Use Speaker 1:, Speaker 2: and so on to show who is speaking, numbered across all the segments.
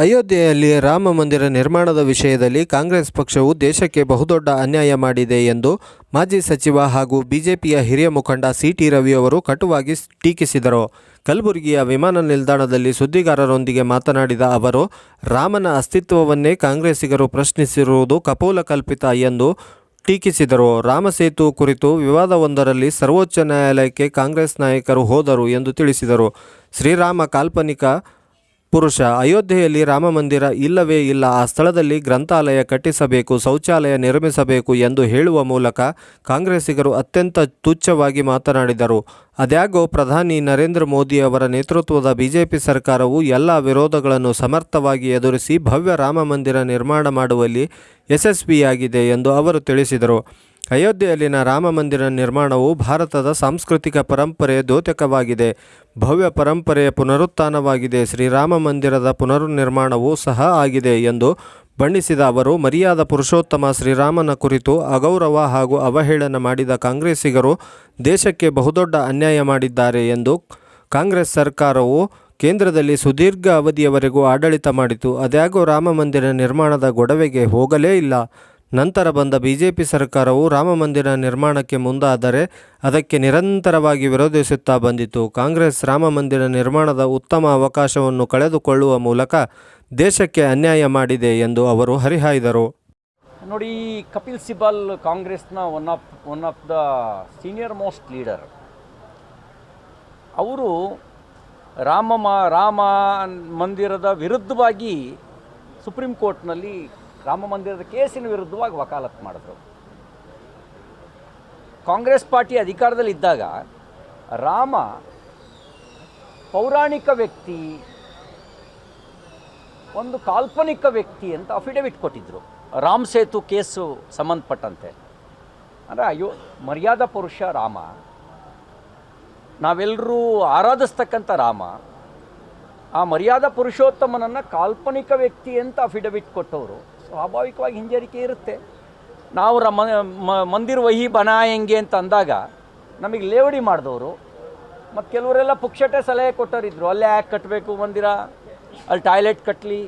Speaker 1: ಅಯೋಧ್ಯೆಯಲ್ಲಿ ರಾಮ ಮಂದಿರ ನಿರ್ಮಾಣದ ವಿಷಯದಲ್ಲಿ ಕಾಂಗ್ರೆಸ್ ಪಕ್ಷವು ದೇಶಕ್ಕೆ ಬಹುದೊಡ್ಡ ಅನ್ಯಾಯ ಮಾಡಿದೆ ಎಂದು ಮಾಜಿ ಸಚಿವ ಹಾಗೂ ಬಿಜೆಪಿಯ ಹಿರಿಯ ಮುಖಂಡ ಸಿಟಿ ರವಿ ಅವರು ಕಟುವಾಗಿ ಟೀಕಿಸಿದರು. ಕಲಬುರಗಿಯ ವಿಮಾನ ನಿಲ್ದಾಣದಲ್ಲಿ ಸುದ್ದಿಗಾರರೊಂದಿಗೆ ಮಾತನಾಡಿದ ಅವರು, ರಾಮನ ಅಸ್ತಿತ್ವವನ್ನೇ ಕಾಂಗ್ರೆಸ್ಸಿಗರು ಪ್ರಶ್ನಿಸಿರುವುದು ಕಪೋಲಕಲ್ಪಿತ ಎಂದು ಟೀಕಿಸಿದರು. ರಾಮಸೇತು ಕುರಿತು ವಿವಾದವೊಂದರಲ್ಲಿ ಸರ್ವೋಚ್ಚ ನ್ಯಾಯಾಲಯಕ್ಕೆ ಕಾಂಗ್ರೆಸ್ ನಾಯಕರು ಹೋದರು ಎಂದು ತಿಳಿಸಿದರು. ಶ್ರೀರಾಮ ಕಾಲ್ಪನಿಕ ಪುರುಷ, ಅಯೋಧ್ಯೆಯಲ್ಲಿ ರಾಮ ಮಂದಿರ ಇಲ್ಲವೇ ಇಲ್ಲ. ಆ ಸ್ಥಳದಲ್ಲಿ ಗ್ರಂಥಾಲಯ ಕಟ್ಟಿಸಬೇಕು, ಶೌಚಾಲಯ ನಿರ್ಮಿಸಬೇಕು ಎಂದು ಹೇಳುವ ಮೂಲಕ ಕಾಂಗ್ರೆಸ್ಸಿಗರು ಅತ್ಯಂತ ತುಚ್ಛವಾಗಿ ಮಾತನಾಡಿದರು. ಅದ್ಯಾಗೋ ಪ್ರಧಾನಿ ನರೇಂದ್ರ ಮೋದಿ ಅವರ ನೇತೃತ್ವದ ಬಿಜೆಪಿ ಸರ್ಕಾರವು ಎಲ್ಲ ವಿರೋಧಗಳನ್ನು ಸಮರ್ಥವಾಗಿ ಎದುರಿಸಿ ಭವ್ಯ ರಾಮ ಮಂದಿರ ನಿರ್ಮಾಣ ಮಾಡುವಲ್ಲಿ ಯಶಸ್ವಿಯಾಗಿದೆ ಎಂದು ಅವರು ತಿಳಿಸಿದರು. ಅಯೋಧ್ಯೆಯಲ್ಲಿನ ರಾಮ ಮಂದಿರ ನಿರ್ಮಾಣವು ಭಾರತದ ಸಾಂಸ್ಕೃತಿಕ ಪರಂಪರೆಯ ದ್ಯೋತಕವಾಗಿದೆ. ಭವ್ಯ ಪರಂಪರೆಯ ಪುನರುತ್ಥಾನವಾಗಿದೆ. ಶ್ರೀರಾಮ ಮಂದಿರದ ಪುನರ್ನಿರ್ಮಾಣವೂ ಸಹ ಆಗಿದೆ ಎಂದು ಬಣ್ಣಿಸಿದ ಅವರು, ಮರ್ಯಾದ ಪುರುಷೋತ್ತಮ ಶ್ರೀರಾಮನ ಕುರಿತು ಅಗೌರವ ಹಾಗೂ ಅವಹೇಳನ ಮಾಡಿದ ಕಾಂಗ್ರೆಸ್ಸಿಗರು ದೇಶಕ್ಕೆ ಬಹುದೊಡ್ಡ ಅನ್ಯಾಯ ಮಾಡಿದ್ದಾರೆ ಎಂದು ಕಾಂಗ್ರೆಸ್ ಸರ್ಕಾರವು ಕೇಂದ್ರದಲ್ಲಿ ಸುದೀರ್ಘ ಅವಧಿಯವರೆಗೂ ಆಡಳಿತ ಮಾಡಿತು. ಅದ್ಯಾಗೋ ರಾಮ ಮಂದಿರ ನಿರ್ಮಾಣದ ಗೊಡವೆಗೆ ಹೋಗಲೇ ಇಲ್ಲ. ನಂತರ ಬಂದ ಬಿಜೆಪಿ ಸರ್ಕಾರವು ರಾಮ ಮಂದಿರ ನಿರ್ಮಾಣಕ್ಕೆ ಮುಂದಾದರೆ ಅದಕ್ಕೆ ನಿರಂತರವಾಗಿ ವಿರೋಧಿಸುತ್ತಾ ಬಂದಿತು ಕಾಂಗ್ರೆಸ್ ರಾಮಮಂದಿರ ನಿರ್ಮಾಣದ ಉತ್ತಮ ಅವಕಾಶವನ್ನು ಕಳೆದುಕೊಳ್ಳುವ ಮೂಲಕ ದೇಶಕ್ಕೆ ಅನ್ಯಾಯ ಮಾಡಿದೆ ಎಂದು ಅವರು ಹರಿಹಾಯ್ದರು.
Speaker 2: ನೋಡಿ ಕಪಿಲ್ ಸಿಬಲ್ ಕಾಂಗ್ರೆಸ್ನ one of one of the senior most leader ಅವರು ರಾಮ ರಾಮ ಮಂದಿರದ ವಿರುದ್ಧವಾಗಿ ಸುಪ್ರೀಂ ಕೋರ್ಟ್ನಲ್ಲಿ ರಾಮ ಮಂದಿರದ ಕೇಸಿನ ವಿರುದ್ಧವಾಗಿ ವಕಾಲತ್ ಮಾಡಿದ್ರು. ಕಾಂಗ್ರೆಸ್ ಪಾರ್ಟಿ ಅಧಿಕಾರದಲ್ಲಿ ಇದ್ದಾಗ ರಾಮ ಪೌರಾಣಿಕ ವ್ಯಕ್ತಿ, ಒಂದು ಕಾಲ್ಪನಿಕ ವ್ಯಕ್ತಿ ಅಂತ ಅಫಿಡವಿಟ್ ಕೊಟ್ಟಿದ್ದರು ರಾಮ್ ಸೇತು ಕೇಸು ಸಂಬಂಧಪಟ್ಟಂತೆ. ಅಂದರೆ ಅಯ್ಯೋ, ಮರ್ಯಾದಾ ಪುರುಷ ರಾಮ ನಾವೆಲ್ಲರೂ ಆರಾಧಿಸ್ತಕ್ಕಂಥ ರಾಮ, ಆ ಮರ್ಯಾದಾ ಪುರುಷೋತ್ತಮನನ್ನು ಕಾಲ್ಪನಿಕ ವ್ಯಕ್ತಿ ಅಂತ ಅಫಿಡವಿಟ್ ಕೊಟ್ಟವರು. ಸ್ವಾಭಾವಿಕವಾಗಿ ಹಿಂಜರಿಕೆ ಇರುತ್ತೆ. ನಾವು ರ ಮಂದಿರ್ ವಹಿ ಬನಾಯಂಗೆ ಅಂತ ಅಂದಾಗ ನಮಗೆ ಲೇವಡಿ ಮಾಡಿದವರು ಮತ್ತು ಕೆಲವರೆಲ್ಲ ಪುಕ್ಷಟೆ ಸಲಹೆ ಕೊಟ್ಟವರಿದ್ದರು ಅಲ್ಲೇ ಯಾಕೆ ಕಟ್ಟಬೇಕು ಮಂದಿರ? ಅಲ್ಲಿ ಟಾಯ್ಲೆಟ್ ಕಟ್ಟಲಿ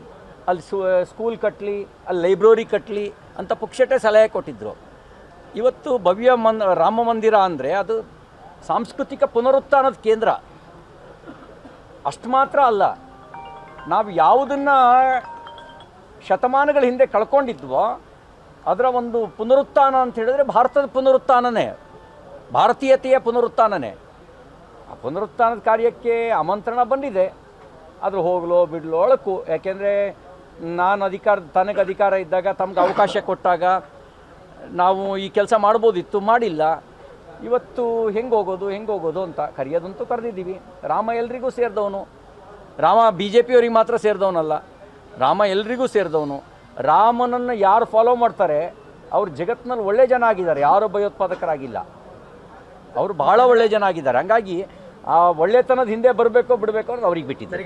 Speaker 2: ಅಲ್ಲಿ ಸ್ಕೂಲ್ ಕಟ್ಟಲಿ ಅಲ್ಲಿ ಲೈಬ್ರರಿ ಕಟ್ಟಲಿ ಅಂತ ಪುಕ್ಷಟೆ ಸಲಹೆ ಕೊಟ್ಟಿದ್ದರು ಇವತ್ತು ಭವ್ಯ ಮನ್, ರಾಮ ಮಂದಿರ ಅಂದರೆ ಅದು ಸಾಂಸ್ಕೃತಿಕ ಪುನರುತ್ಥಾನದ ಕೇಂದ್ರ. ಅಷ್ಟು ಮಾತ್ರ ಅಲ್ಲ. ನಾವು ಯಾವುದನ್ನು ಶತಮಾನಗಳ ಹಿಂದೆ ಕಳ್ಕೊಂಡಿದ್ವೋ, ಅದರ ಒಂದು ಪುನರುತ್ಥಾನ ಅಂತ ಹೇಳಿದ್ರೆ ಭಾರತದ ಪುನರುತ್ಥಾನನೇ, ಭಾರತೀಯತೆಯ ಪುನರುತ್ಥಾನನೇ. ಆ ಪುನರುತ್ಥಾನದ ಕಾರ್ಯಕ್ಕೆ ಆಮಂತ್ರಣ ಬಂದಿದೆ. ಆದರೂ ಹೋಗಲೋ ಬಿಡಲೋ ಅಳಕು. ಯಾಕೆಂದರೆ ನಾನು ಅಧಿಕಾರ, ತನಗೆ ಅಧಿಕಾರ ಇದ್ದಾಗ ತಮ್ಗೆ ಅವಕಾಶ ಕೊಟ್ಟಾಗ ನಾವು ಈ ಕೆಲಸ ಮಾಡ್ಬೋದಿತ್ತು, ಮಾಡಿಲ್ಲ. ಇವತ್ತು ಹೆಂಗೆ ಹೋಗೋದು ಹೆಂಗೆ ಹೋಗೋದು ಅಂತ ಕರೆಯೋದಂತೂ ಕರೆದಿದ್ದೀವಿ. ರಾಮ ಎಲ್ರಿಗೂ ಸೇರಿದವನು. ರಾಮ ಬಿ ಜೆ ಪಿಯವ್ರಿಗೆ ಮಾತ್ರ ಸೇರಿದವನಲ್ಲ. ರಾಮ ಎಲ್ರಿಗೂ ಸೇರಿದವನು. ರಾಮನನ್ನು ಯಾರು ಫಾಲೋ ಮಾಡ್ತಾರೆ, ಅವ್ರು ಜಗತ್ತಿನಲ್ಲಿ ಒಳ್ಳೆ ಜನ ಆಗಿದ್ದಾರೆ, ಯಾರು ಭಯೋತ್ಪಾದಕರಾಗಿಲ್ಲ. ಅವರು ಬಹಳ ಒಳ್ಳೆ ಜನ ಆಗಿದ್ದಾರೆ. ಹಂಗಾಗಿ ಆ ಒಳ್ಳೆತನದ ಹಿಂದೆ ಬರಬೇಕೋ ಬಿಡಬೇಕೋ ಅನ್ನೋದು ಅವ್ರಿಗೆ ಬಿಟ್ಟಿದ್ದಾರೆ